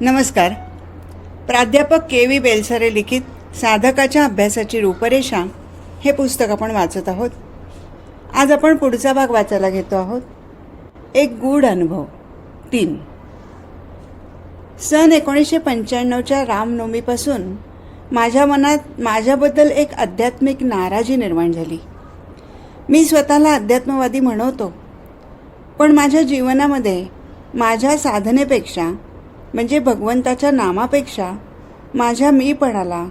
नमस्कार. प्राध्यापक K V Belsare लिखित साधकाच्या अभ्यासाची रूपरेषा हे पुस्तक आपण वाचत आहोत. आज आपण पुढचा भाग वाचायला घेतो आहोत. एक गूढ अनुभव. तीन. सन एकोणीसशे पंच्याण्णवच्या रामनवमीपासून माझ्या मनात माझ्याबद्दल एक आध्यात्मिक नाराजी निर्माण झाली. मी स्वतःला अध्यात्मवादी म्हणवतो. पण माझ्या जीवनामध्ये माझ्या साधनेपेक्षा म्हणजे भगवंताच्या नामापेक्षा माझ्या मीपणाला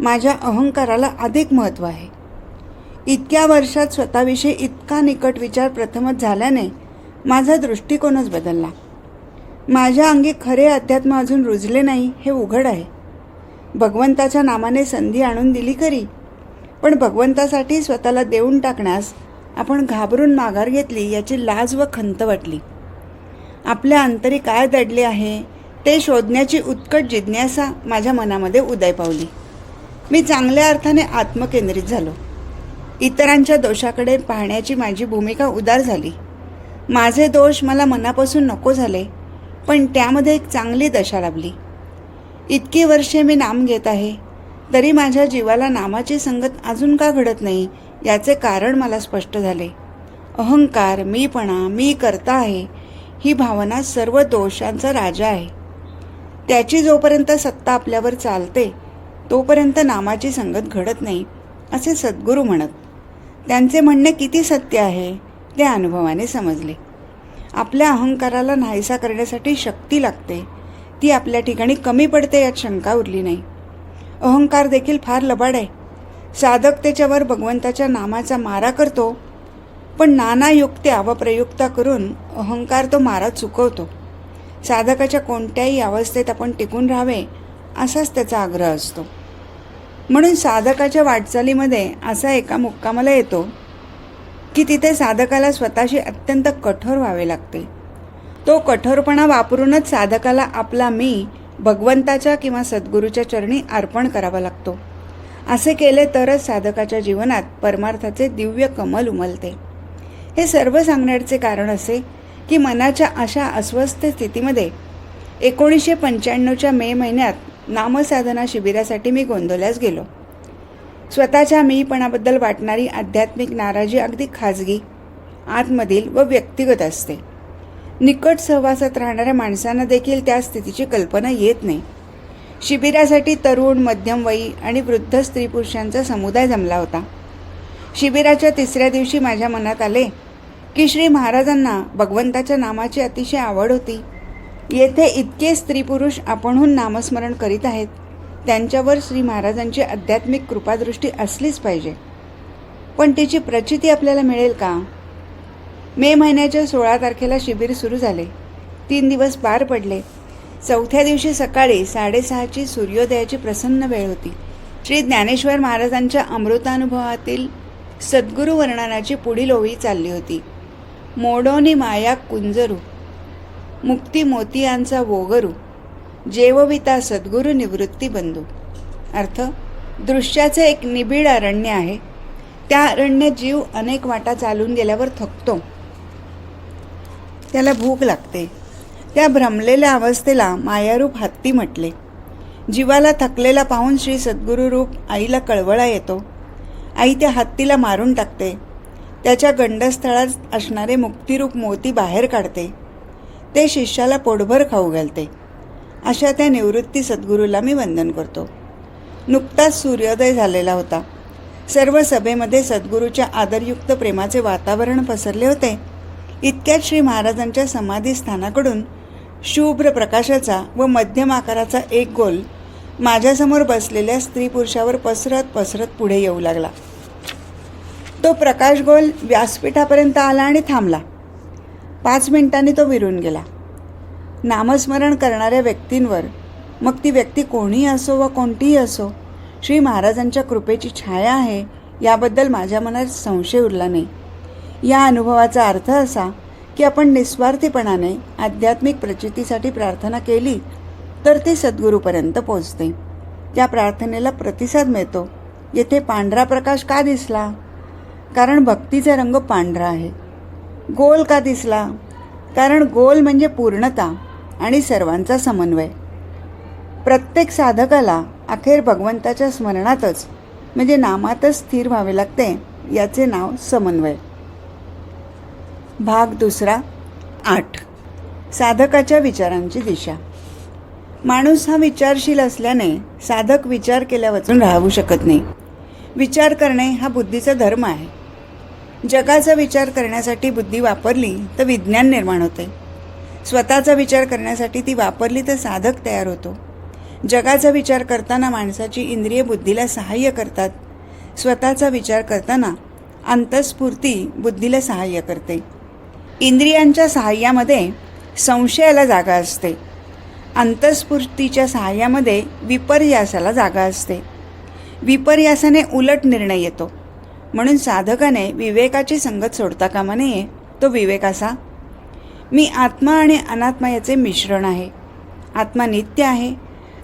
माझ्या अहंकाराला अधिक महत्त्व आहे. इतक्या वर्षात स्वतःविषयी इतका निकट विचार प्रथमच झाल्याने माझा दृष्टिकोनच बदलला. माझ्या अंगी खरे अध्यात्म अजून रुजले नाही हे उघड आहे. भगवंताच्या नामाने संधी आणून दिली खरी पण भगवंतासाठी स्वतःला देऊन टाकण्यास आपण घाबरून माघार घेतली याची लाज व खंत वाटली. आपल्या अंतरी काय दडले आहे ते शोधण्याची उत्कट जिज्ञासा माझ्या मनामध्ये उदय पावली. मी चांगल्या अर्थाने आत्मकेंद्रित झालो. इतरांच्या दोषाकडे पाहण्याची माझी भूमिका उदार झाली. माझे दोष मला मनापासून नको झाले पण त्यामध्ये एक चांगली दशा लाभली. इतकी वर्षे मी नाम घेत आहे तरी माझ्या जीवाला नामाची संगत अजून का घडत नाही याचे कारण मला स्पष्ट झाले. अहंकार मीपणा मी करता आहे ही भावना सर्व दोषांचा राजा आहे. त्याची जोपर्यंत सत्ता आपल्यावर चालते तोपर्यंत नामाची संगत घडत नाही असे सद्गुरू म्हणत. त्यांचे म्हणणे किती सत्य आहे ते अनुभवाने समजले. आपल्या अहंकाराला नाहीसा करण्यासाठी शक्ती लागते. ती आपल्या ठिकाणी कमी पडते यात शंका उरली नाही. अहंकार देखील फार लबाड आहे. साधक त्याच्यावर भगवंताच्या नामाचा मारा करतो पण नाना युक्त्या व प्रयुक्ता करून अहंकार तो मारा चुकवतो साधकाच्या कोणत्याही अवस्थेत आपण टिकून राहावे असाच त्याचा आग्रह असतो. म्हणून साधकाच्या वाटचालीमध्ये असा एका मुक्कामाला येतो की तिथे साधकाला स्वतःशी अत्यंत कठोर व्हावे लागते. तो कठोरपणा वापरूनच साधकाला आपला मी भगवंताच्या किंवा सद्गुरूच्या चरणी अर्पण करावा लागतो. असे केले तरच साधकाच्या जीवनात परमार्थाचे दिव्य कमल उमलते. हे सर्व सांगण्याचे कारण असे की मनाच्या अशा अस्वस्थ स्थितीमध्ये एकोणीसशे पंच्याण्णवच्या मे महिन्यात नामसाधना शिबिरासाठी मी गोंधळल्यास गेलो. स्वतःच्या मीपणाबद्दल वाटणारी आध्यात्मिक नाराजी अगदी खाजगी आतमधील व व्यक्तिगत असते. निकट सहवासात राहणाऱ्या माणसांना देखील त्या स्थितीची कल्पना येत नाही. शिबिरासाठी तरुण मध्यमवयी आणि वृद्ध स्त्री पुरुषांचा समुदाय जमला होता. शिबिराच्या तिसऱ्या दिवशी माझ्या मनात आले की श्री महाराजांना भगवंताच्या नामाची अतिशय आवड होती. येथे इतके स्त्री पुरुष आपणहून नामस्मरण करीत आहेत. त्यांच्यावर श्री महाराजांची आध्यात्मिक कृपादृष्टी असलीच पाहिजे. पण तिची प्रचिती आपल्याला मिळेल का? मे महिन्याच्या सोळा तारखेला शिबिर सुरू झाले. तीन दिवस पार पडले. चौथ्या दिवशी सकाळी साडेसहाची सूर्योदयाची प्रसन्न वेळ होती. श्री ज्ञानेश्वर महाराजांच्या अमृतानुभवातील सद्गुरू वर्णनाची पुढील ओळी चालली होती. मोडोनी माया कुंजरू. मुक्ती मोतियांचा वोगरू. जेवविता सद्गुरू निवृत्ती बंधू. अर्थ दृश्याचे एक निबिड अरण्य आहे. त्या अरण्यात जीव अनेक वाटा चालून गेल्यावर थकतो. त्याला भूक लागते. त्या भ्रमलेल्या अवस्थेला मायारूप हत्ती म्हटले. जीवाला थकलेला पाहून श्री सद्गुरू रूप आईला कळवळा येतो. आई त्या हत्तीला मारून टाकते. त्याच्या गंडस्थळात असणारे मुक्तिरूप मोती बाहेर काढते. ते शिष्याला पोटभर खाऊ घालते. अशा त्या निवृत्ती सद्गुरूला मी वंदन करतो. नुकताच सूर्योदय झालेला होता. सर्व सभेमध्ये सद्गुरूच्या आदरयुक्त प्रेमाचे वातावरण पसरले होते. इतक्यात श्री महाराजांच्या समाधीस्थानाकडून शुभ्र प्रकाशाचा व मध्यम आकाराचा एक गोल माझ्यासमोर बसलेल्या स्त्री पुरुषावर पसरत पसरत पुढे येऊ लागला. तो प्रकाश गोल व्यासपीठापर्यंत आला आणि थांबला. पाच मिनिटांनी तो विरून गेला. नामस्मरण करणाऱ्या व्यक्तींवर मग ती व्यक्ती कोणीही असो व कोणतीही असो श्री महाराजांच्या कृपेची छाया आहे याबद्दल माझ्या मनात संशय उरला नाही. या अनुभवाचा अर्थ असा की आपण निस्वार्थीपणाने आध्यात्मिक प्रचितीसाठी प्रार्थना केली तर ती सद्गुरूपर्यंत पोचते त्या प्रार्थनेला प्रतिसाद मिळतो. येथे पांढरा प्रकाश का दिसला? कारण भक्तीचा रंग पांढरा आहे. गोल का दिसला? कारण गोल म्हणजे पूर्णता आणि सर्वांचा समन्वय. प्रत्येक साधकाला अखेर भगवंताच्या स्मरणातच म्हणजे नामातच स्थिर व्हावे लागते याचे नाव समन्वय. भाग दुसरा आठ. साधकाच्या विचारांची दिशा. माणूस हा विचारशील असल्याने साधक विचार केल्यावाचून राहू शकत नाही. विचार करणे हा बुद्धीचा धर्म आहे. जगाचा विचार करण्यासाठी बुद्धी वापरली तर विज्ञान निर्माण होते. स्वतःचा विचार करण्यासाठी ती वापरली तर साधक तयार होतो. जगाचा विचार करताना माणसाची इंद्रिय बुद्धीला सहाय्य करतात. स्वतःचा विचार करताना अंतस्फूर्ती बुद्धीला सहाय्य करते. इंद्रियांच्या सहाय्यामध्ये संशयाला जागा असते. अंतस्फूर्तीच्या सहाय्यामध्ये विपर्यासाला जागा असते. विपर्यासाने उलट निर्णय येतो. म्हणून साधकाने विवेकाची संगत सोडता कामा नये. तो विवेक असा मी आत्मा आणि अनात्मा याचे मिश्रण आहे. आत्मा नित्य आहे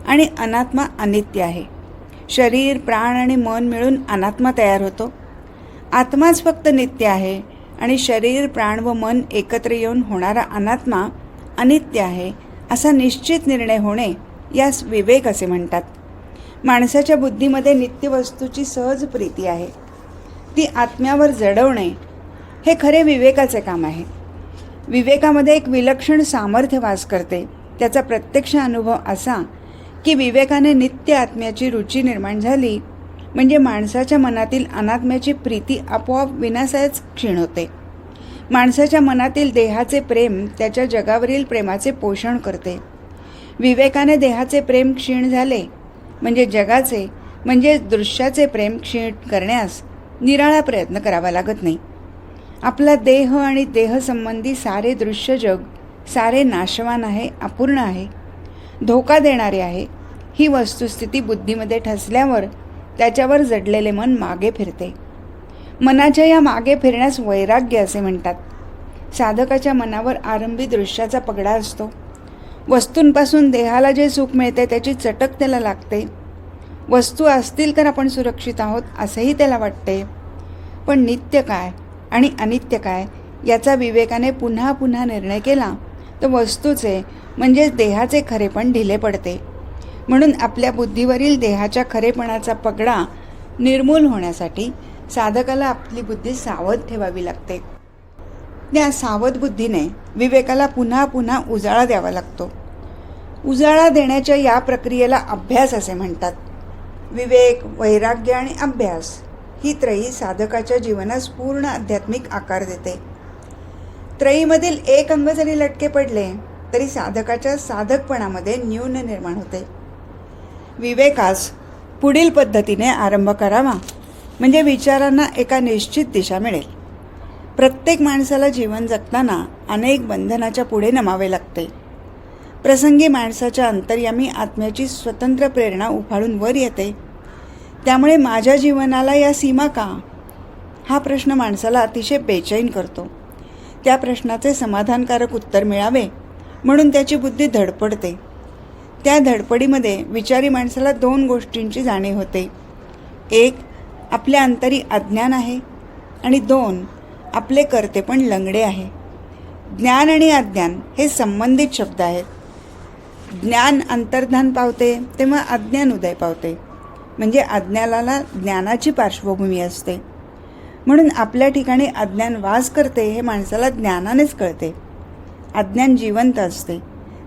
आणि अनात्मा अनित्य आहे. शरीर प्राण आणि मन मिळून अनात्मा तयार होतो. आत्माच फक्त नित्य आहे आणि शरीर प्राण व मन एकत्र येऊन होणारा अनात्मा अनित्य आहे असा निश्चित निर्णय होणे यास विवेक असे म्हणतात. माणसाच्या बुद्धीमध्ये नित्य वस्तूची सहज प्रीती आहे. ती आत्म्यावर जडवणे हे खरे विवेकाचे काम आहे. विवेकामध्ये एक विलक्षण सामर्थ्य वास करते. त्याचा प्रत्यक्ष अनुभव असा की विवेकाने नित्य आत्म्याची रुची निर्माण झाली म्हणजे माणसाच्या मनातील अनात्म्याची प्रीती आपोआप विनासायच क्षीण होते. माणसाच्या मनातील देहाचे प्रेम त्याच्या जगावरील प्रेमाचे पोषण करते. विवेकाने देहाचे प्रेम क्षीण झाले म्हणजे जगाचे म्हणजे दृश्याचे प्रेम क्षीण करण्यास निराळा प्रयत्न करावा लागत नाही. आपला देह आणि देहसंबंधी सारे दृश्य जग सारे नाशवान आहे अपूर्ण आहे. धोका देणारे आहे. ही वस्तुस्थिती बुद्धीमध्ये ठसल्यावर त्याच्यावर जडलेले मन मागे फिरते. मनाच्या या मागे फिरण्यास वैराग्य असे म्हणतात. साधकाच्या मनावर आरंभी दृश्याचा पगडा असतो. वस्तूंपासून देहाला जे सुख मिळते त्याची चटक त्याला लागते. वस्तू असतील तर आपण सुरक्षित आहोत असंही त्याला वाटते. पण नित्य काय आणि अनित्य काय याचा विवेकाने पुन्हा पुन्हा निर्णय केला तर वस्तूचे म्हणजेच देहाचे खरेपण ढिले पडते. म्हणून आपल्या बुद्धीवरील देहाच्या खरेपणाचा पगडा निर्मूल होण्यासाठी साधकाला आपली बुद्धी सावध ठेवावी लागते. त्या सावध बुद्धीने विवेकाला पुन्हा पुन्हा उजाळा द्यावा लागतो. उजाळा देण्याच्या या प्रक्रियेला अभ्यास असे म्हणतात. विवेक वैराग्य आणि अभ्यास ही त्रयी साधकाच्या जीवनास पूर्ण आध्यात्मिक आकार देते. त्रयीमधील एक अंग जरी लटके पडले तरी साधकाच्या साधकपणामध्ये न्यून निर्माण होते. विवेकास पुढील पद्धतीने आरंभ करावा म्हणजे विचारांना एका निश्चित दिशा मिळेल. प्रत्येक माणसाला जीवन जगताना अनेक बंधनाच्या पुढे नमावे लागते. प्रसंगी माणसाच्या अंतर्यामी आत्म्याची स्वतंत्र प्रेरणा उफाळून वर येते. त्यामुळे माझ्या जीवनाला या सीमा का? हा प्रश्न माणसाला अतिशय बेचैन करतो. त्या प्रश्नाचे समाधानकारक उत्तर मिळावे म्हणून त्याची बुद्धी धडपडते. त्या धडपडीमध्ये विचारी माणसाला दोन गोष्टींची जाणीव होते. एक आपल्या अंतरी अज्ञान आहे आणि दोन आपले करते पण लंगडे आहे. ज्ञान आणि अज्ञान हे संबंधित शब्द आहेत. ज्ञान अंतर्धान पावते तेव्हा अज्ञान उदय पावते. म्हणजे अज्ञानाला ज्ञानाची पार्श्वभूमी असते. म्हणून आपल्या ठिकाणी अज्ञान वास करते हे माणसाला ज्ञानानेच कळते. अज्ञान जिवंत असते.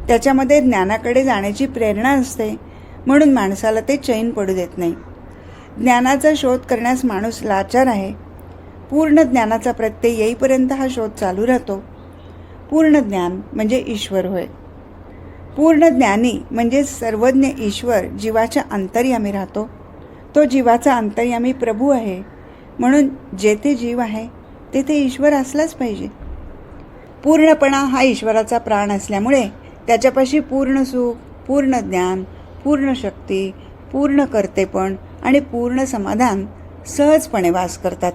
त्याच्यामध्ये ज्ञानाकडे जाण्याची प्रेरणा असते. म्हणून माणसाला ते चैन पडू देत नाही. ज्ञानाचा शोध करण्यास माणूस लाचार आहे. पूर्ण ज्ञानाचा प्रत्यय येईपर्यंत हा शोध चालू राहतो. पूर्ण ज्ञान म्हणजे ईश्वर होय. पूर्ण ज्ञानी म्हणजे सर्वज्ञ ईश्वर जीवाच्या अंतर्यामी राहतो. तो जीवाचा अंतर्यामी प्रभू आहे. म्हणून जेथे जीव आहे तेथे ईश्वर असलाच पाहिजे. पूर्णपणा हा ईश्वराचा प्राण असल्यामुळे त्याच्यापाशी पूर्ण सुख पूर्ण ज्ञान पूर्ण शक्ती पूर्ण कर्तेपण आणि पूर्ण समाधान सहजपणे वास करतात.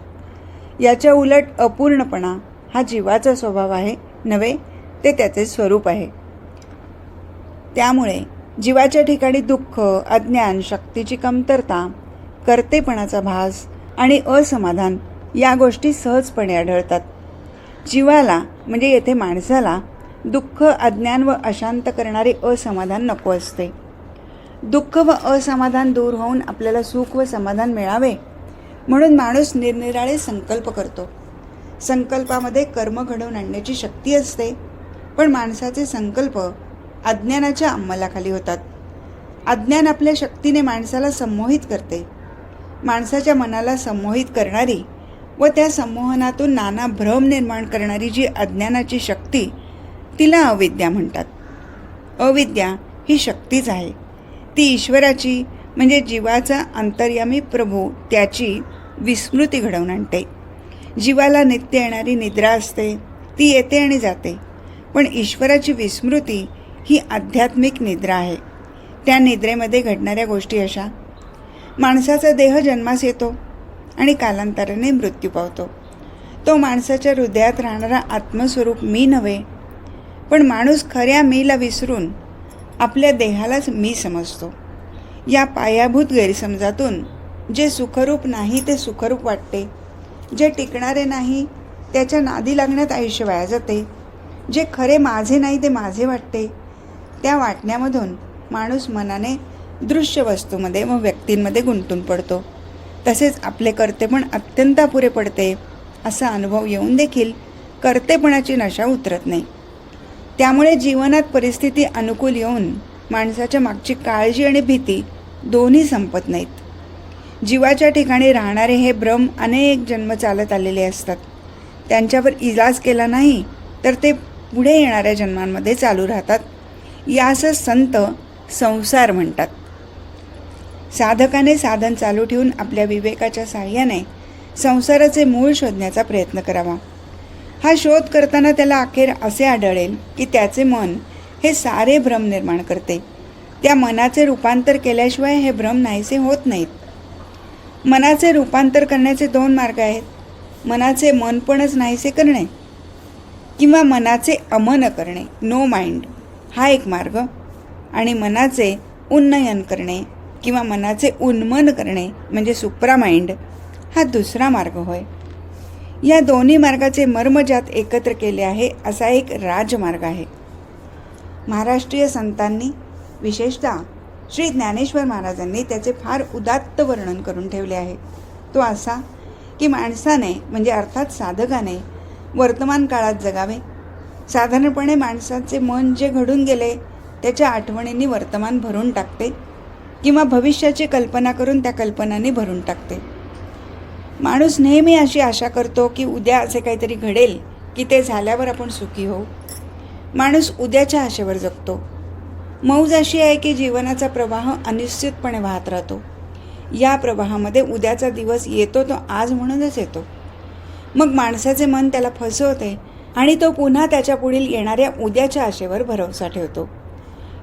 याच्या उलट अपूर्णपणा हा जीवाचा स्वभाव आहे नव्हे ते त्याचे स्वरूप आहे. त्यामुळे जीवाच्या ठिकाणी दुःख अज्ञान शक्तीची कमतरता कर्तेपणाचा भास आणि असमाधान या गोष्टी सहजपणे आढळतात. जीवाला म्हणजे येथे माणसाला दुःख अज्ञान व अशांत करणारे असमाधान नको असते. दुःख व असमाधान दूर होऊन आपल्याला सुख व समाधान मिळावे म्हणून माणूस निरनिराळे संकल्प करतो. संकल्पामध्ये कर्म घडवून आणण्याची शक्ती असते पण माणसाचे संकल्प अज्ञानाच्या अंमलाखाली होतात. अज्ञान आपल्या शक्तीने माणसाला संमोहित करते. माणसाच्या मनाला संमोहित करणारी व त्या संमोहनातून नाना भ्रम निर्माण करणारी जी अज्ञानाची शक्ती तिला अविद्या म्हणतात. अविद्या ही शक्तीच आहे. ती ईश्वराची म्हणजे जीवाचा अंतर्यामी प्रभू त्याची विस्मृती घडवून आणते. जीवाला नित्य येणारी निद्रा असते ती येते आणि जाते. पण ईश्वराची विस्मृती ही आध्यात्मिक निद्रा आहे. त्या निद्रेमध्ये घडणाऱ्या गोष्टी अशा. माणसाचा देह जन्मास येतो आणि कालांतराने मृत्यू पावतो. तो माणसाच्या हृदयात राहणारा आत्मस्वरूप मी नव्हे पण माणूस खऱ्या मीला विसरून आपल्या देहालाच मी समजतो. या पायाभूत गैरसमजातून जे सुखरूप नाही ते सुखरूप वाटते. जे टिकणारे नाही त्याच्या नादी लागण्यात आयुष्य वाया जाते. जे खरे माझे नाही ते माझे वाटते. त्या वाटण्यामधून माणूस मनाने दृश्य वस्तूमध्ये व व्यक्तींमध्ये गुंतून पडतो. तसेच आपले कर्तेपण अत्यंत अपुरे पडते असा अनुभव येऊन देखील कर्तेपणाची नशा उतरत नाही. त्यामुळे जीवनात परिस्थिती अनुकूल येऊन माणसाच्या मागची काळजी आणि भीती दोन्ही संपत नाहीत. जीवाच्या ठिकाणी राहणारे हे भ्रम अनेक जन्म चालत आलेले असतात. त्यांच्यावर इलाज केला नाही तर ते पुढे येणाऱ्या जन्मांमध्ये चालू राहतात. यास संत संसार म्हणतात. साधकाने साधन चालू ठेवून आपल्या विवेकाच्या साह्याने संसाराचे मूळ शोधण्याचा प्रयत्न करावा. हा शोध करताना त्याला अखेर असे आढळेल की त्याचे मन हे सारे भ्रम निर्माण करते. त्या मनाचे रूपांतर केल्याशिवाय हे भ्रम नाहीसे होत नाहीत. मनाचे रूपांतर करण्याचे दोन मार्ग आहेत. मनाचे मनपणच नाहीसे करणे किंवा मनाचे अमन करणे नो माइंड हा एक मार्ग. आणि मनाचे उन्नयन करणे किंवा मनाचे उन्मन करणे म्हणजे सुप्रा माइंड हा दुसरा मार्ग होय. या दोन्ही मार्गाचे मर्मजात एकत्र केले आहे असा एक राजमार्ग आहे. महाराष्ट्रीय संतांनी विशेषतः श्री ज्ञानेश्वर महाराजांनी त्याचे फार उदात्त वर्णन करून ठेवले आहे. तो असा की माणसाने म्हणजे अर्थात साधकाने वर्तमान काळात जगावे साधारणपणे माणसाचे मन जे घडून गेले त्याच्या आठवणींनी वर्तमान भरून टाकते किंवा भविष्याची कल्पना करून त्या कल्पनांनी भरून टाकते. माणूस नेहमी अशी आशा करतो की उद्या असे काहीतरी घडेल की ते झाल्यावर आपण सुखी होऊ. माणूस उद्याच्या आशेवर जगतो. मौज अशी आहे की जीवनाचा प्रवाह अनिश्चितपणे वाहत राहतो. या प्रवाहामध्ये उद्याचा दिवस येतो तो आज म्हणूनच येतो. मग माणसाचे मन त्याला फसवते आणि तो पुन्हा त्याच्या पुढील येणाऱ्या उद्याच्या आशेवर भरवसा ठेवतो.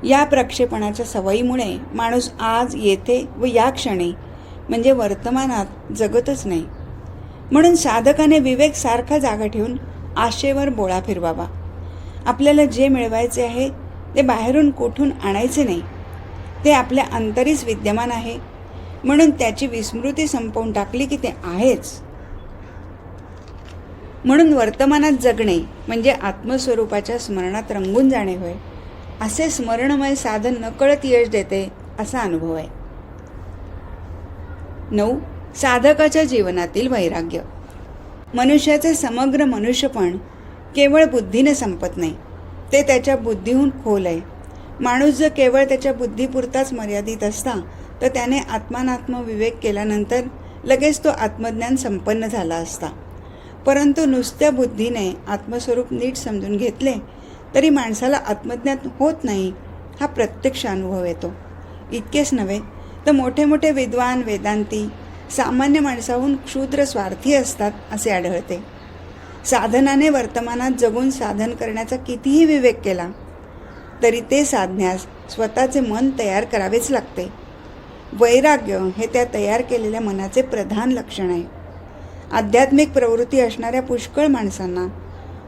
या प्रक्षेपणाच्या सवयीमुळे माणूस आज येथे व या क्षणी म्हणजे वर्तमानात जगतच नाही. म्हणून साधकाने विवेक सारखा जागा ठेवून आशेवर बोळा फिरवावा. आपल्याला जे मिळवायचे आहे ते बाहेरून कुठून आणायचे नाही. ते आपल्या अंतरीच विद्यमान आहे. म्हणून त्याची विस्मृती संपवून टाकली की ते आहेच. म्हणून वर्तमानात जगणे म्हणजे आत्मस्वरूपाच्या स्मरणात रंगून जाणे होय. असे स्मरणमय साधन नकळत यश देते असा अनुभव आहे. नऊ. साधकाच्या जीवनातील वैराग्य. मनुष्याचे समग्र मनुष्यपण केवळ बुद्धीने संपत नाही. ते त्याच्या बुद्धीहून खोल आहे. माणूस जर केवळ त्याच्या बुद्धीपुरताच मर्यादित असता तर त्याने आत्मानात्म विवेक केल्यानंतर लगेच तो आत्मज्ञान संपन्न झाला असता. परंतु नुसत्या बुद्धीने आत्मस्वरूप नीट समजून घेतले तरी माणसाला आत्मज्ञान होत नाही हा प्रत्यक्ष अनुभव येतो. इतकेच नव्हे तर मोठे मोठे विद्वान वेदांती सामान्य माणसाहून क्षुद्र स्वार्थी असतात असे आढळते. साधनाने वर्तमानात जगून साधन करण्याचा कितीही विवेक केला तरी ते साधण्यास स्वतःचे मन तयार करावेच लागते. वैराग्य हे त्या तयार केलेल्या मनाचे प्रधान लक्षण आहे. आध्यात्मिक प्रवृत्ती असणाऱ्या पुष्कळ माणसांना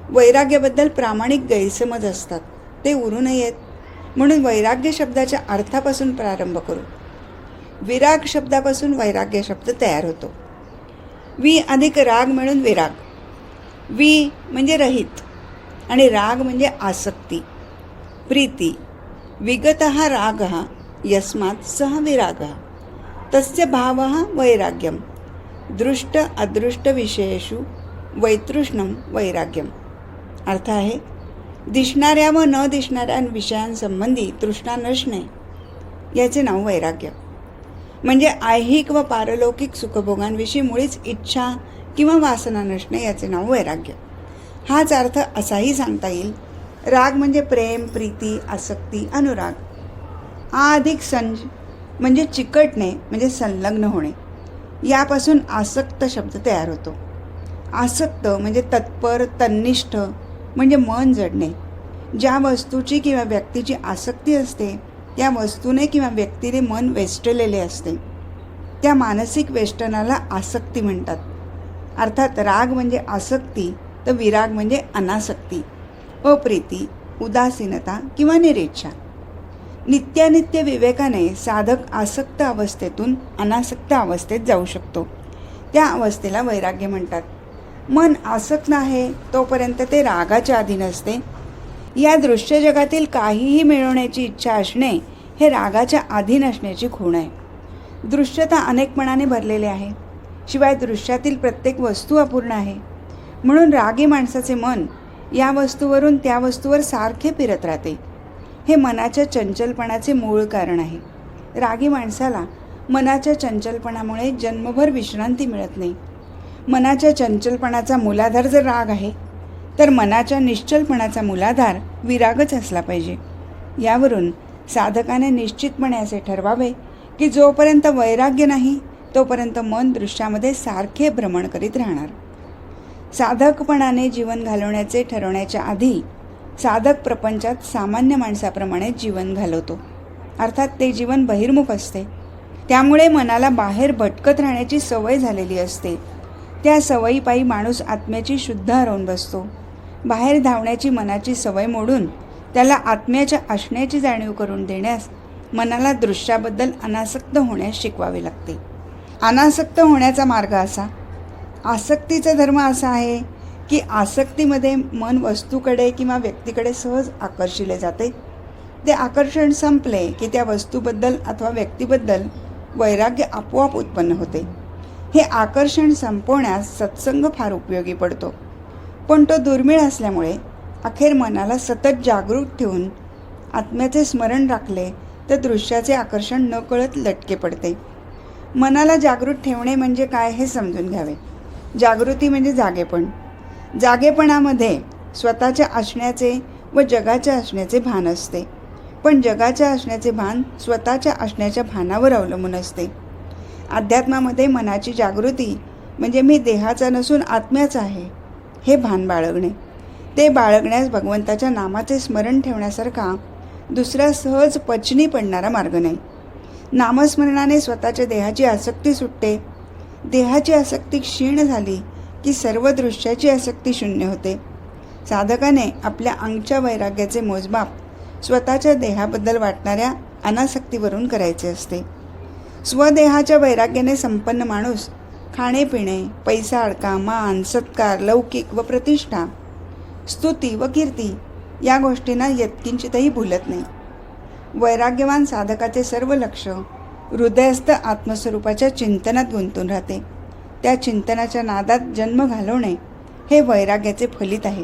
वैराग्याबद्दल प्रामाणिक गैरसमज असतात. ते उरू नयेत. म्हणून वैराग्य शब्दाच्या अर्थापासून प्रारंभ करू. विराग शब्दापासून वैराग्य शब्द तयार होतो. वि अधिक राग मिळून विराग. वि म्हणजे रहित आणि राग म्हणजे आसक्ती. प्रीती. विगत हा राग हा यस्मात् सह विरागः. तस्य भावः वैराग्यं दृष्ट अदृष्ट विषयेषु वैतृष्णम वैराग्यम. अर्थ आहे दिसणाऱ्या व न दिसणाऱ्या विषयांसंबंधी तृष्णा नसणे याचे नाव वैराग्य. म्हणजे ऐहिक व पारलौकिक सुखभोगांविषयी मुळीच इच्छा किंवा वासना नसणे याचे नाव वैराग्य. हाच अर्थ असाही सांगता येईल राग म्हणजे प्रेम प्रीती आसक्ती अनुराग. हा अधिक संज म्हणजे चिकटणे म्हणजे संलग्न होणे. यापासून आसक्त शब्द तयार होतो. आसक्त म्हणजे तत्पर तन्निष्ठ म्हणजे मन जडणे. ज्या वस्तूची किंवा व्यक्तीची आसक्ती असते त्या वस्तूने किंवा व्यक्तीने मन वेष्टलेले असते. त्या मानसिक वेष्टनाला आसक्ती म्हणतात. अर्थात राग म्हणजे आसक्ती तर विराग म्हणजे अनासक्ती. अप्रीती उदासीनता किंवा निरीच्छा नित्यानित्य विवेकाने साधक आसक्त अवस्थेतून अनासक्त अवस्थेत जाऊ शकतो. त्या अवस्थेला वैराग्य म्हणतात. मन आसक्त आहे तोपर्यंत ते रागाच्या अधीन असते. या दृश्य जगातील काहीही मिळवण्याची इच्छा असणे हे रागाच्या अधीन असण्याची खूण आहे. दृश्यता अनेकपणाने भरलेले आहे. शिवाय दृश्यातील प्रत्येक वस्तू अपूर्ण आहे. म्हणून रागी माणसाचे मन या वस्तूवरून त्या वस्तूवर सारखे फिरत राहते. हे मनाच्या चंचलपणाचे मूळ कारण आहे. रागी माणसाला मनाच्या चंचलपणामुळे जन्मभर विश्रांती मिळत नाही. मनाच्या चंचलपणाचा मूलाधार जर राग आहे तर मनाच्या निश्चलपणाचा मूलाधार विरागच असला पाहिजे. यावरून साधकाने निश्चितपणे असे ठरवावे की जोपर्यंत वैराग्य नाही तोपर्यंत मन दृश्यामध्ये सारखे भ्रमण करीत राहणार. साधकपणाने जीवन घालवण्याचे ठरवण्याच्या आधी साधक प्रपंचात सामान्य माणसाप्रमाणे जीवन घालवतो. अर्थात ते जीवन बहिर्मुख असते. त्यामुळे मनाला बाहेर भटकत राहण्याची सवय झालेली असते. त्या सवयीपायी माणूस आत्म्याची शुद्ध हरवून बसतो. बाहेर धावण्याची मनाची सवय मोडून त्याला आत्म्याच्या असण्याची जाणीव करून देण्यास मनाला दृश्याबद्दल अनासक्त होण्यास शिकवावे लागते. अनासक्त होण्याचा मार्ग असा आसक्तीचा धर्म असा आहे की आसक्तीमध्ये मन वस्तूकडे किंवा व्यक्तीकडे सहज आकर्षिले जाते. ते आकर्षण संपले की त्या वस्तूबद्दल अथवा व्यक्तीबद्दल वैराग्य आपोआप उत्पन्न होते. हे आकर्षण संपवण्यास सत्संग फार उपयोगी पडतो. पण तो दुर्मिळ असल्यामुळे अखेर मनाला सतत जागरूक ठेवून आत्म्याचे स्मरण राखले तर दृश्याचे आकर्षण न कळत लटके पडते. मनाला जागृत ठेवणे म्हणजे काय हे समजून घ्यावे. जागृती म्हणजे जागेपण. जागेपणामध्ये स्वतःच्या असण्याचे व जगाच्या असण्याचे भान असते. पण जगाच्या असण्याचे भान स्वतःच्या असण्याच्या भानावर अवलंबून असते. अध्यात्मामध्ये मनाची जागृती म्हणजे मी देहाचा नसून आत्म्याचा आहे हे भान बाळगणे. ते बाळगण्यास भगवंताच्या नामाचे स्मरण ठेवण्यासारखा दुसरा सहज पचनी पडणारा मार्ग नाही. नामस्मरणाने स्वतःच्या देहाची आसक्ती सुटते. देहाची आसक्ती क्षीण झाली की सर्व दृश्याची आसक्ती शून्य होते. साधकाने आपल्या अंगच्या वैराग्याचे मोजमाप स्वतःच्या देहाबद्दल वाटणाऱ्या अनासक्तीवरून करायचे असते. स्वदेहाच्या वैराग्याने संपन्न माणूस खाणेपिणे पैसा अडका मान सत्कार लौकिक व प्रतिष्ठा स्तुती व कीर्ती या गोष्टींना यत्किंचितही भुलत नाही. वैराग्यवान साधकाचे सर्व लक्ष हृदयस्थ आत्मस्वरूपाच्या चिंतनात गुंतून राहते. त्या चिंतनाच्या नादात जन्म घालवणे हे वैराग्याचे फलित आहे.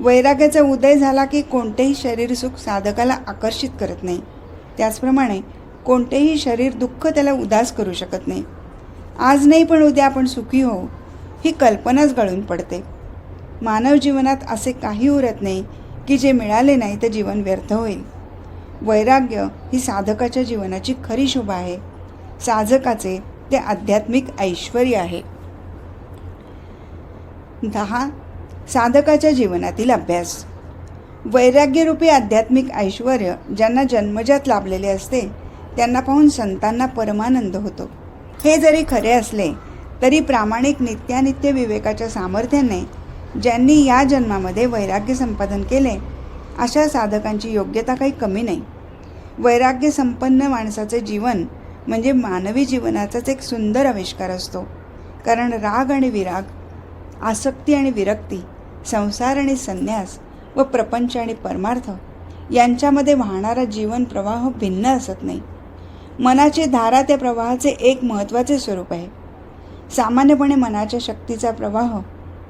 वैराग्याचा उदय झाला की कोणतेही शरीर सुख साधकाला आकर्षित करत नाही. त्याचप्रमाणे कोणतेही शरीर दुःख त्याला उदास करू शकत नाही. आज नाही पण उद्या आपण सुखी होऊ ही कल्पनाच गळून पडते. मानव जीवनात असे काही उरत नाही की जे मिळाले नाही तर जीवन व्यर्थ होईल. वैराग्य ही साधकाच्या जीवनाची खरी शोभा आहे. साधकाचे ते आध्यात्मिक ऐश्वर आहे. दहा साधकाच्या जीवनातील अभ्यास. वैराग्यरूपी आध्यात्मिक ऐश्वर ज्यांना जन्मजात लाभलेले असते त्यांना पाहून संतांना परमानंद होतो. हे जरी खरे असले तरी प्रामाणिक नित्यानित्य विवेकाच्या सामर्थ्याने ज्यांनी या जन्मामध्ये वैराग्य संपादन केले अशा साधकांची योग्यता काही कमी नाही. वैराग्य संपन्न माणसाचे जीवन म्हणजे मानवी जीवनाचाच एक सुंदर आविष्कार असतो. कारण राग आणि विराग आसक्ती आणि विरक्ती संसार आणि संन्यास व प्रपंच आणि परमार्थ यांच्यामध्ये वाहणारा जीवन प्रवाह भिन्न असत नाही. मनाची धारा त्या प्रवाहाचे एक महत्त्वाचे स्वरूप आहे. सामान्यपणे मनाच्या शक्तीचा प्रवाह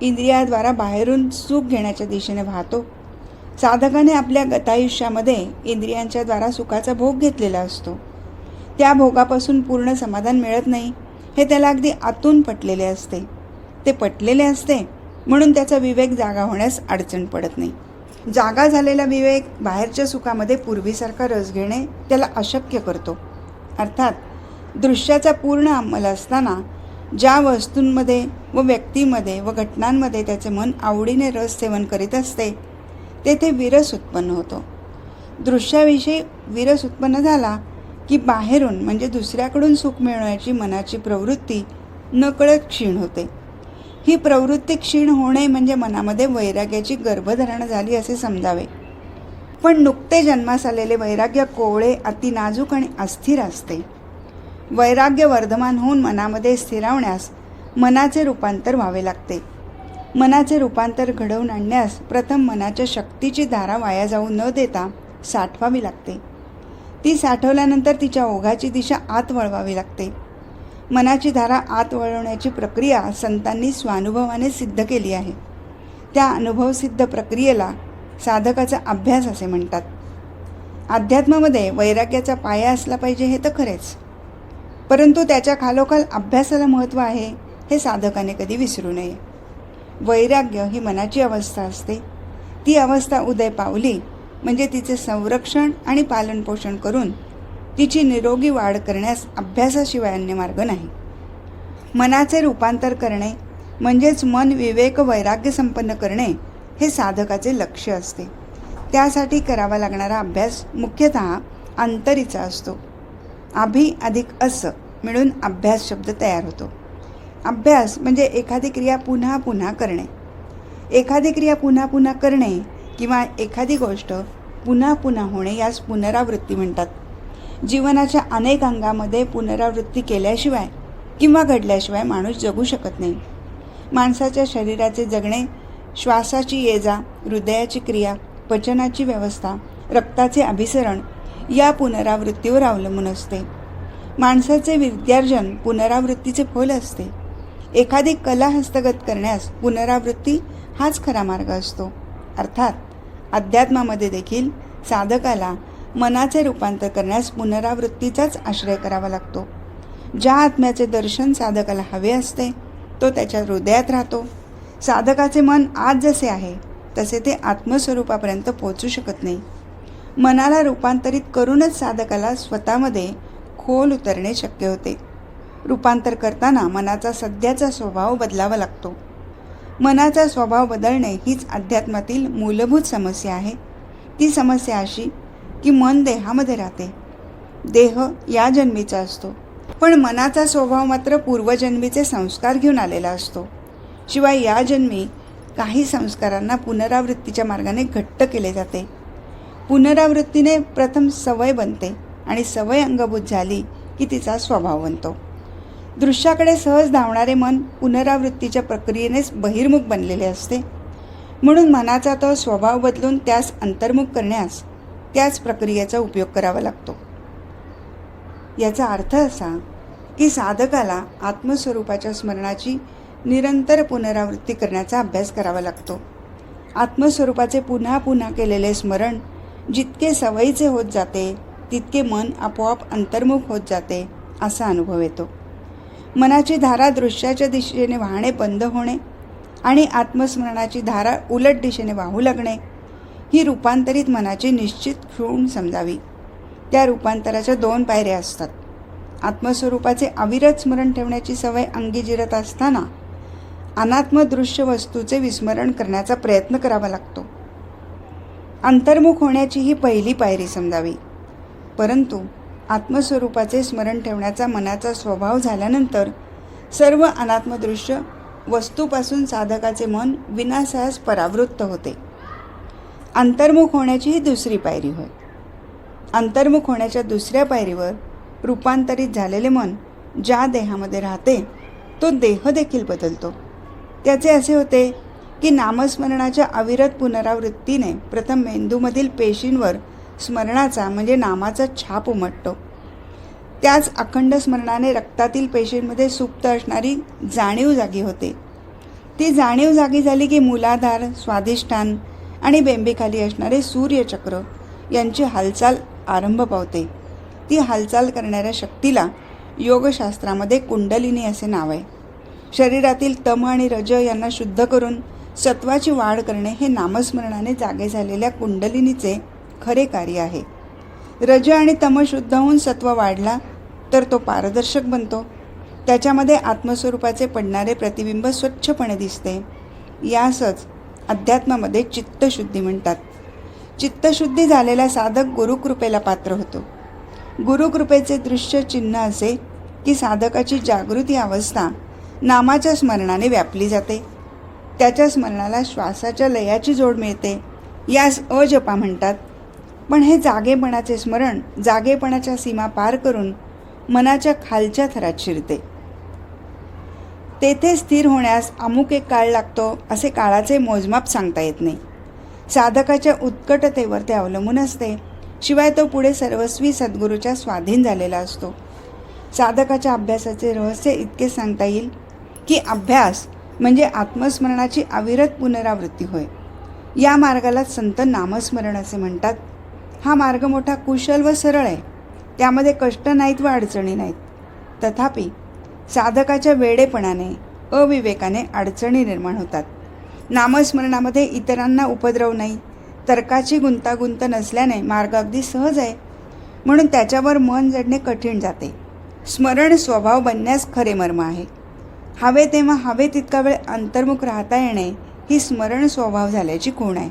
इंद्रियाद्वारा बाहेरून सुख घेण्याच्या दिशेने वाहतो. साधकाने आपल्या गतायुष्यामध्ये इंद्रियांच्याद्वारा सुखाचा भोग घेतलेला असतो. त्या भोगापासून पूर्ण समाधान मिळत नाही. हे त्याला अगदी आतून पटलेले असते. ते पटलेले असते म्हणून त्याचा विवेक जागा होण्यास अडचण पडत नाही. जागा झालेला विवेक बाहेरच्या सुखामध्ये पूर्वीसारखा रस घेणे त्याला अशक्य करतो. अर्थात दृश्याचा पूर्ण अंमल असताना ज्या वस्तूंमध्ये व व्यक्तीमध्ये व घटनांमध्ये त्याचे मन आवडीने रस सेवन करीत असते तेथे विरस उत्पन्न होतो. दृश्याविषयी विरस उत्पन्न झाला की बाहेरून म्हणजे दुसऱ्याकडून सुख मिळवण्याची मनाची प्रवृत्ती नकळत क्षीण होते. ही प्रवृत्ती क्षीण होणे म्हणजे मनामध्ये वैराग्याची गर्भधारणा झाली असे समजावे. पण नुकते जन्मास आलेले वैराग्य कोवळे अति नाजूक आणि अस्थिर असते. वैराग्य वर्धमान होऊन मनामध्ये स्थिरावण्यास मनाचे रूपांतर व्हावे लागते. मनाचे रूपांतर घडवून आणण्यास प्रथम मनाच्या शक्तीची धारा वाया जाऊ न देता साठवावी लागते. ती साठवल्यानंतर तिच्या ओघाची दिशा आत वळवावी लागते. मनाची धारा आत वळवण्याची प्रक्रिया संतांनी स्वानुभवाने सिद्ध केली आहे. त्या अनुभवसिद्ध प्रक्रियेला साधकाचा अभ्यास असे म्हणतात. अध्यात्मामध्ये वैराग्याचा पाया असला पाहिजे हे तर खरेच. परंतु त्याच्या खालोखाल अभ्यासाला महत्त्व आहे हे साधकाने कधी विसरू नये. वैराग्य ही मनाची अवस्था असते. ती अवस्था उदय पावली म्हणजे तिचे संरक्षण आणि पालनपोषण करून तिची निरोगी वाढ करण्यास अभ्यासाशिवाय अन्य मार्ग नाही. मनाचे रूपांतर करणे म्हणजेच मन विवेक वैराग्य संपन्न करणे हे साधकाचे लक्ष असते. त्यासाठी करावा लागणारा अभ्यास मुख्यतः अंतरीचा असतो. अभि अधिक असं मिळून अभ्यास शब्द तयार होतो. अभ्यास म्हणजे एखादी क्रिया पुन्हा पुन्हा करणे. एखादी क्रिया पुन्हा पुन्हा करणे किंवा एखादी गोष्ट पुन्हा पुन्हा होणे यास पुनरावृत्ती म्हणतात. जीवनाच्या अनेक अंगामध्ये पुनरावृत्ती केल्याशिवाय किंवा घडल्याशिवाय माणूस जगू शकत नाही. माणसाच्या शरीराचे जगणे श्वासाची ये जा हृदयाची क्रिया पचनाची व्यवस्था रक्ताचे अभिसरण या पुनरावृत्तीवर अवलंबून असते. माणसाचे विद्यार्जन पुनरावृत्तीचे फल असते. एखादी कला हस्तगत करण्यास पुनरावृत्ती हाच खरा मार्ग असतो. अर्थात अध्यात्मामध्ये देखील साधकाला मनाचे रूपांतर करण्यास पुनरावृत्तीचाच आश्रय करावा लागतो. ज्या आत्म्याचे दर्शन साधकाला हवे असते तो त्याच्या हृदयात राहतो. साधकाचे मन आज जसे आहे तसे ते आत्मस्वरूपापर्यंत पोचू शकत नाही. मनाला रूपांतरित करूनच साधकाला स्वतःमध्ये खोल उतरणे शक्य होते. रूपांतर करताना मनाचा सध्याचा स्वभाव बदलावा लागतो. मनाचा स्वभाव बदलणे हीच अध्यात्मातील मूलभूत समस्या आहे. ती समस्या अशी की मन देहामध्ये राहते. देह या जन्मीचा असतो. पण मनाचा स्वभाव मात्र पूर्वजन्मीचे संस्कार घेऊन आलेला असतो. शिवाय या जन्मी काही संस्कारांना पुनरावृत्तीच्या मार्गाने घट्ट केले जाते. पुनरावृत्तीने प्रथम सवय बनते आणि सवय अंगभूत झाली की तिचा स्वभाव बनतो. दृश्याकडे सहज धावणारे मन पुनरावृत्तीच्या प्रक्रियेनेच बहिर्मुख बनलेले असते. म्हणून मनाचा तो स्वभाव बदलून त्यास अंतर्मुख करण्यास त्याच प्रक्रियेचा उपयोग करावा लागतो. याचा अर्थ असा की साधकाला आत्मस्वरूपाच्या स्मरणाची निरंतर पुनरावृत्ती करण्याचा अभ्यास करावा लागतो. आत्मस्वरूपाचे पुन्हा पुन्हा केलेले स्मरण जितके सवयीचे होत जाते तितके मन आपोआप अंतर्मुख होत जाते असा अनुभव येतो. मनाची धारा दृश्याच्या दिशेने वाहणे बंद होणे आणि आत्मस्मरणाची धारा उलट दिशेने वाहू लागणे ही रूपांतरित मनाची निश्चित खूण समजावी. त्या रूपांतराच्या दोन पायऱ्या असतात. आत्मस्वरूपाचे अविरत स्मरण ठेवण्याची सवय अंगी जिरत असताना अनात्मदृश्य वस्तूचे विस्मरण करण्याचा प्रयत्न करावा लागतो. अंतर्मुख होण्याची ही पहिली पायरी समजावी. परंतु आत्मस्वरूपाचे स्मरण ठेवण्याचा मनाचा स्वभाव झाल्यानंतर सर्व अनात्मदृश्य वस्तूपासून साधकाचे मन विनासास परावृत्त होते. अंतर्मुख होण्याची ही दुसरी पायरी होय. अंतर्मुख होण्याच्या दुसऱ्या पायरीवर रूपांतरित झालेले मन ज्या देहामध्ये राहते तो देह देखील बदलतो. त्याचे असे होते की नामस्मरणाच्या अविरत पुनरावृत्तीने प्रथम मेंदूमधील पेशींवर स्मरणाचा म्हणजे नामाचा छाप उमटतो. त्याच अखंड स्मरणाने रक्तातील पेशींमध्ये सुप्त असणारी जाणीव जागी होते. ती जाणीव जागी झाली की मूलाधार स्वादिष्ठान आणि बेंबीखाली असणारे सूर्यचक्र यांची हालचाल आरंभ पावते. ती हालचाल करणाऱ्या शक्तीला योगशास्त्रामध्ये कुंडलिनी असे नाव आहे. शरीरातील तम आणि रज यांना शुद्ध करून सत्वाची वाढ करणे हे नामस्मरणाने जागे झालेल्या कुंडलिनीचे खरे कार्य आहे. रज आणि तम शुद्ध होऊन सत्व वाढला तर तो पारदर्शक बनतो. त्याच्यामध्ये आत्मस्वरूपाचे पडणारे प्रतिबिंब स्वच्छपणे दिसते. यासच अध्यात्मामध्ये चित्तशुद्धी म्हणतात. चित्तशुद्धी झालेला साधक गुरुकृपेला पात्र होतो. गुरुकृपेचे दृश्य चिन्ह असे की साधकाची जागृती अवस्था नामाच्या स्मरणाने व्यापली जाते. त्याच्या स्मरणाला श्वासाच्या लयाची जोड मिळते. यास अजपा म्हणतात. पण हे जागेपणाचे स्मरण जागेपणाच्या सीमा पार करून मनाच्या खालच्या थरात शिरते. तेथे स्थिर होण्यास अमुक एक काळ लागतो असे काळाचे मोजमाप सांगता येत नाही. साधकाच्या उत्कटतेवर ते अवलंबून असते. शिवाय तो पुढे सर्वस्वी सद्गुरूच्या स्वाधीन झालेला असतो. साधकाच्या अभ्यासाचे रहस्य इतके सांगता येईल की अभ्यास म्हणजे आत्मस्मरणाची अविरत पुनरावृत्ती होय. या मार्गाला संत नामस्मरण असे म्हणतात. हा मार्ग मोठा कुशल व सरळ आहे. त्यामध्ये कष्ट नाहीत व अडचणी नाहीत. तथापि साधकाच्या वेडेपणाने अविवेकाने अडचणी निर्माण होतात. नामस्मरणामध्ये इतरांना उपद्रव नाही तर्काची गुंतागुंत नसल्याने मार्ग अगदी सहज आहे. म्हणून त्याच्यावर मन जडणे कठीण जाते. स्मरण स्वभाव बनण्यास खरे मर्म आहे. हवे तेव्हा हवे तितका वेळ अंतर्मुख राहता येणे ही स्मरण स्वभाव झाल्याची खूण आहे.